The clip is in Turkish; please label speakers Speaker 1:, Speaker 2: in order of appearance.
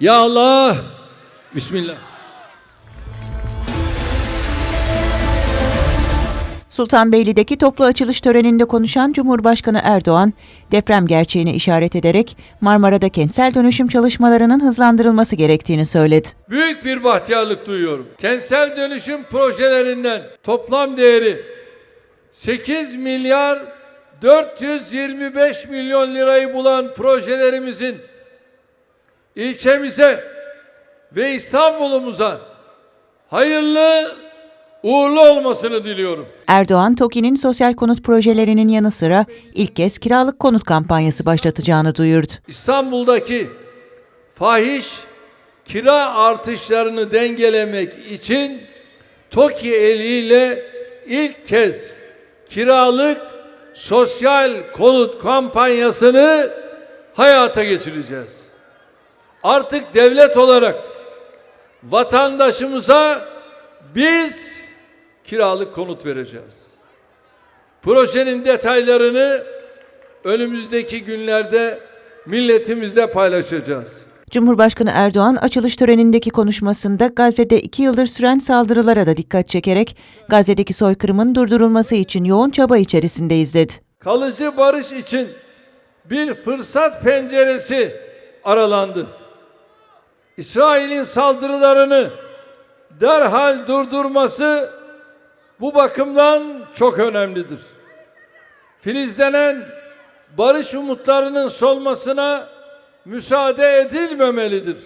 Speaker 1: Ya Allah. Bismillah.
Speaker 2: Sultanbeyli'deki toplu açılış töreninde konuşan Cumhurbaşkanı Erdoğan, deprem gerçeğini işaret ederek Marmara'da kentsel dönüşüm çalışmalarının hızlandırılması gerektiğini söyledi.
Speaker 1: Büyük bir bahtiyarlık duyuyorum. Kentsel dönüşüm projelerinden toplam değeri 8 milyar 425 milyon lirayı bulan projelerimizin ilçemize ve İstanbul'umuza hayırlı uğurlu olmasını diliyorum.
Speaker 2: Erdoğan, TOKİ'nin sosyal konut projelerinin yanı sıra ilk kez kiralık konut kampanyası başlatacağını duyurdu.
Speaker 1: İstanbul'daki fahiş kira artışlarını dengelemek için TOKİ eliyle ilk kez kiralık sosyal konut kampanyasını hayata geçireceğiz. Artık devlet olarak vatandaşımıza biz kiralık konut vereceğiz. Projenin detaylarını önümüzdeki günlerde milletimizle paylaşacağız.
Speaker 2: Cumhurbaşkanı Erdoğan açılış törenindeki konuşmasında Gazze'de iki yıldır süren saldırılara da dikkat çekerek Gazze'deki soykırımın durdurulması için yoğun çaba içerisindeyiz dedi.
Speaker 1: Kalıcı barış için bir fırsat penceresi aralandı. İsrail'in saldırılarını derhal durdurması bu bakımdan çok önemlidir. Filizlenen barış umutlarının solmasına müsaade edilmemelidir.